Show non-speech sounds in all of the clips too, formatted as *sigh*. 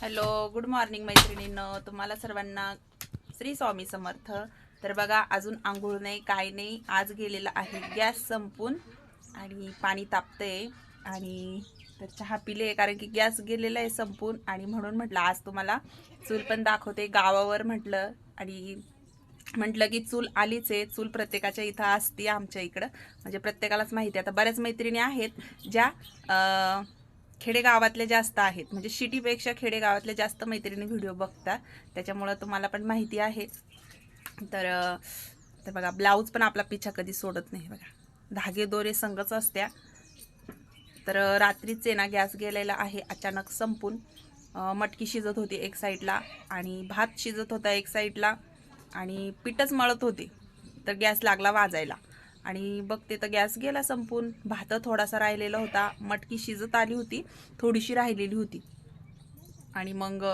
Hello good morning मैत्रिणीनं. तुम्हाला सर्वांना श्री स्वामी समर्थ. तर बघा अजून आंघोळ नाही काय नाही. आज गेलेला आहे गॅस संपून आणि पाणी तापतंय. आणि तर चहा पिले कारण की गॅस गेलेला आहे संपून. आणि म्हणून म्हटलं आज तुम्हाला चूल पण दाखवते गावावर म्हटलं. आणि म्हटलं की चूल आलीच आहे. चूल प्रत्येकाच्या इथं असते आमच्या इकडं. म्हणजे प्रत्येकालाच माहिती आहे. आता बऱ्याच मैत्रिणी आहेत ज्या खेडेगावातल्या जास्त आहेत. म्हणजे सिटीपेक्षा खेडेगावातल्या जास्त मैत्रिणी व्हिडिओ बघतात. त्याच्यामुळं तुम्हाला पण माहिती आहे. तर तर बघा ब्लाऊज पण आपला पिछा कधी सोडत नाही बघा. धागे दोरे संगच असत्या. तर अं, रात्रीच ना गॅस गेलेला आहे. अचानक संपून मटकी शिजत होती एक साईडला आणि भात शिजत होता एक साईडला आणि पीठच मळत होते. तर गॅस लागला वाजायला. आणि बघते तर गॅस गेला संपून. भात थोडासा राहिलेला होता. मटकी शिजत आली होती. थोडीशी राहिलेली होती. आणि मग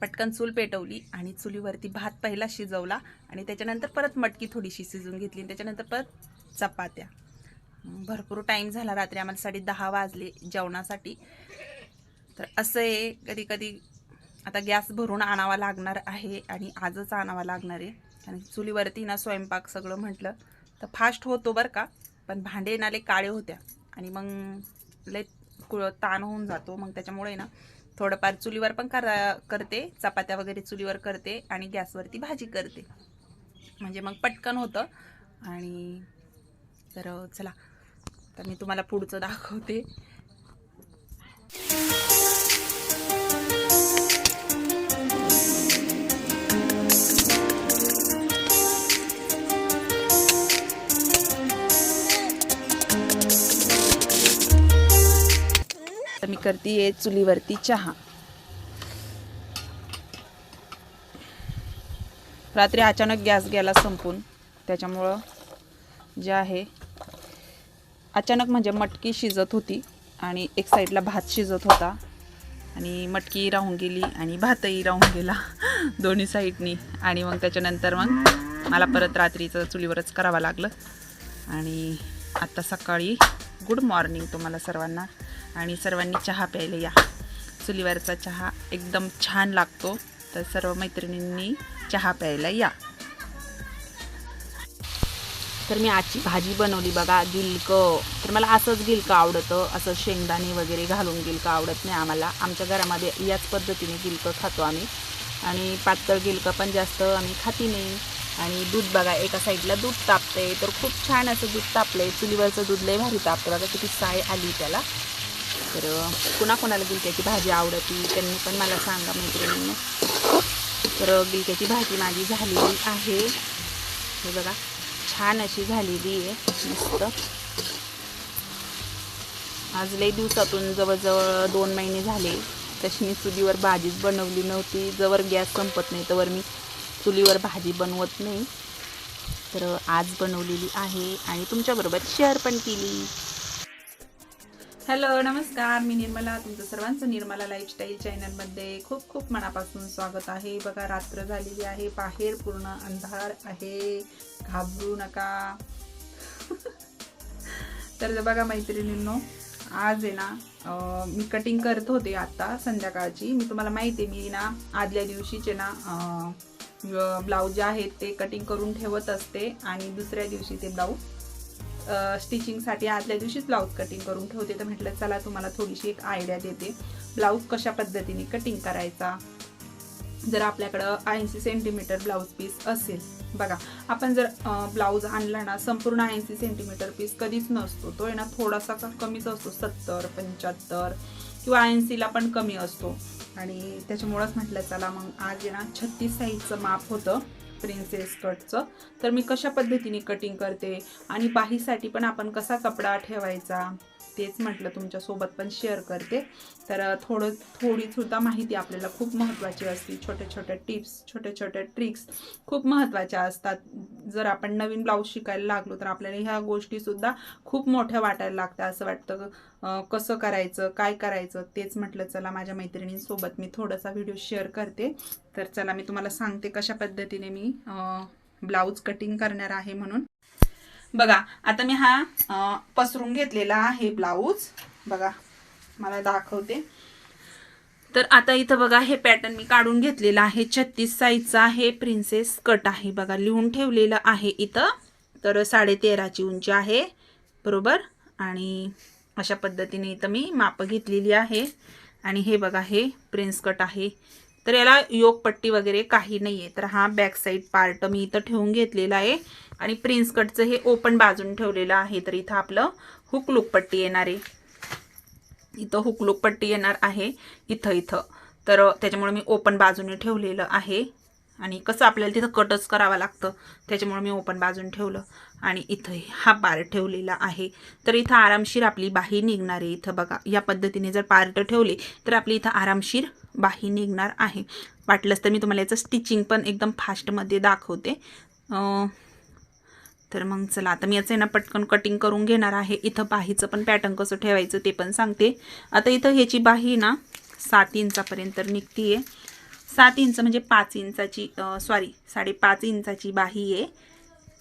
पटकन चूल पेटवली आणि चुलीवरती भात पहिला शिजवला आणि त्याच्यानंतर परत मटकी थोडीशी शिजून घेतली आणि त्याच्यानंतर परत चपात्या. भरपूर टाईम झाला रात्री. आम्हाला साडे दहा वाजले जेवणासाठी. तर असं आहे कधी कधी आता गॅस भरून आणावा लागणार आहे आणि आजच आणावा लागणार आहे. आणि चुलीवरती ना स्वयंपाक सगळं म्हटलं तर फास्ट होतो बरं का. पण भांडे नाले काळे होत्या. आणि मग लय कुळ ताण होऊन जातो. मग त्याच्यामुळे ना थोडंफार चुलीवर पण करा करते. चपात्या वगैरे चुलीवर करते आणि गॅसवरती भाजी करते. म्हणजे मग पटकन होतं. आणि तर चला तर मी तुम्हाला पुढचं दाखवते. तर आहे चुलीवरती चहा. रात्री अचानक गॅस गेला संपून त्याच्यामुळं जे आहे अचानक म्हणजे मटकी शिजत होती आणि एक साईडला भात शिजत होता. आणि मटकी राहून गेली आणि भातही राहून गेला *laughs* दोन्ही साईडनी. आणि मग त्याच्यानंतर मग मला परत रात्रीचं चुलीवरच करावं लागलं. आणि आत्ता सकाळी गुड मॉर्निंग तुम्हाला सर्वांना. आणि सर्वांनी चहा प्यायला या. चुलीवरचा चहा एकदम छान लागतो. तर सर्व मैत्रिणींनी चहा प्यायला या. तर मी आजची भाजी बनवली बघा गिलकं. तर मला असंच गिलकं आवडतं. असं शेंगदाणे वगैरे घालून गिलकं आवडत नाही आम्हाला. आमच्या घरामध्ये याच पद्धतीने गिलकं खातो आम्ही. आणि पातळ गिलकं पण जास्त आम्ही खाती नाही. आणि दूध बघा एका साईडला दूध तापतंय. तर खूप छान असं दूध तापलंय. चुलीवरचं दूध लय भारी तापतं बघा किती साय आली त्याला. तर कुणाकोणाला गिलक्याची भाजी आवडती त्यांनी पण मला सांगा मैत्रिणींना. तर गिलक्याची भाजी माझी झालेली आहे. हे बघा छान अशी झालेली आहे. मस्त. आज लई दिवसातून जवळजवळ दोन महिने झाले. तशी मी चुलीवर भाजीच बनवली नव्हती. जवळ गॅस संपत नाही तर मी चुलीवर भाजी बनवत नाही. तर आज बनवलेली आहे आणि तुमच्याबरोबर शेअर पण केली. हॅलो नमस्कार. मी निर्मला. तुमचं सर्वांचं निर्मला लाईफस्टाईल चॅनलमध्ये खूप खूप मनापासून स्वागत आहे. बघा रात्र झालेली आहे. बाहेर पूर्ण अंधार आहे. घाबरू नका. *laughs* तर बघा मैत्रिणींनो आज आहे ना मी कटिंग करत होते आता संध्याकाळची. मी तुम्हाला माहिती आहे मी ना आदल्या दिवशीचे ना ब्लाऊज जे आहेत ते कटिंग करून ठेवत असते आणि दुसऱ्या दिवशी ते ब्लाऊज स्टिचिंगसाठी आदल्या दिवशीच ब्लाऊज कटिंग करून ठेवते. तर म्हटलं चला तुम्हाला थोडीशी एक आयडिया देते. ब्लाऊज कशा पद्धतीने कटिंग करायचा? जर आपल्याकडं ऐंशी सेंटीमीटर ब्लाऊज पीस असेल बघा आपण जर ब्लाऊज आणला ना संपूर्ण ऐंशी सेंटीमीटर पीस कधीच नसतो. तो आहे ना थोडासा कमीच असतो सत्तर पंच्याहत्तर किंवा ऐंशीला पण कमी असतो. आणि त्याच्यामुळंच म्हटलं चला मग आज ना छत्तीस साईजचं माप होतं प्रिन्सेस कटचं. तर मी कशा पद्धतीने कटिंग करते आणि बाहीसाठी पण आपण कसा कपडा ठेवायचा? तेच म्हटलं तुमच्यासोबत पण शेअर करते. तर थोडं थोडीसुद्धा माहिती आपल्याला खूप महत्त्वाची असते. छोट्या छोट्या टिप्स छोट्या छोट्या ट्रिक्स खूप महत्त्वाच्या असतात. जर आपण नवीन ब्लाऊज शिकायला लागलो तर आपल्याला ह्या गोष्टीसुद्धा खूप मोठ्या वाटायला लागतात. असं वाटतं कसं करायचं काय करायचं तेच म्हटलं चला माझ्या मैत्रिणींसोबत मी थोडासा व्हिडिओ शेअर करते. तर चला मी तुम्हाला सांगते कशा पद्धतीने मी ब्लाऊज कटिंग करणार आहे म्हणून. बघा आता मी हा पसरून घेतलेला आहे ब्लाऊज. बघा मला दाखवते. तर आता इथं बघा हे पॅटर्न मी काढून घेतलेलं आहे. छत्तीस साईजचा आहे प्रिन्सेस कट आहे. बघा लिहून ठेवलेलं आहे इथं. तर साडे तेराची उंची आहे बरोबर? आणि अशा पद्धतीने इथं मी मापं घेतलेली आहे. आणि हे बघा हे प्रिन्स कट आहे. तर याला योगपट्टी वगैरे काही नाही आहे तर हा बॅक साईड पार्ट मी इथं ठेवून घेतलेला आहे. आणि प्रिन्स कटचं हे ओपन बाजून ठेवलेलं आहे. तर इथं आपलं हुक लुक पट्टी येणार आहे. इथं हुकलूक पट्टी येणार आहे. इथं इथं. तर त्याच्यामुळे मी ओपन बाजूने ठेवलेलं आहे. आणि कसं आपल्याला तिथं कटच करावं लागतं. त्याच्यामुळे मी ओपन बाजून ठेवलं. आणि इथं हा पार्ट ठेवलेला आहे. तर इथं आरामशीर आपली बाही निघणार आहे इथं बघा. या पद्धतीने जर पार्ट ठेवले तर आपली इथं आरामशीर बाही निघणार आहे. वाटलंच तर मी तुम्हाला याचं स्टिचिंग पण एकदम फास्टमध्ये दाखवते. तर मग चला आता मी याचं आहे ना पटकन कटिंग करून घेणार आहे. इथं बाहीचं पण पॅटर्न कसं ठेवायचं ते पण सांगते. आता इथं ह्याची बाही ना सात इंचापर्यंत निघती आहे सात इंच म्हणजे पाच इंचाची सॉरी साडेपाच इंचाची बाही आहे.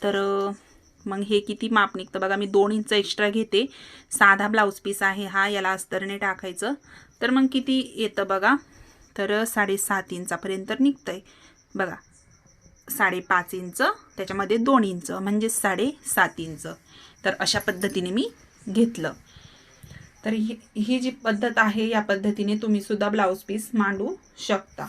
तर मग हे किती माप निघतं? बघा मी दोन इंच एक्स्ट्रा घेते. साधा ब्लाऊज पीस आहे हा याला अस्तरने टाकायचं. तर मग किती येतं बघा? तर साडेसात इंचापर्यंत निघतं आहे बघा साडेपाच इंच त्याच्यामध्ये दोन इंच म्हणजे साडेसात इंच. तर अशा पद्धतीने मी घेतलं. तर ही ही जी पद्धत आहे या पद्धतीने तुम्ही सुद्धा ब्लाऊज पीस मांडू शकता.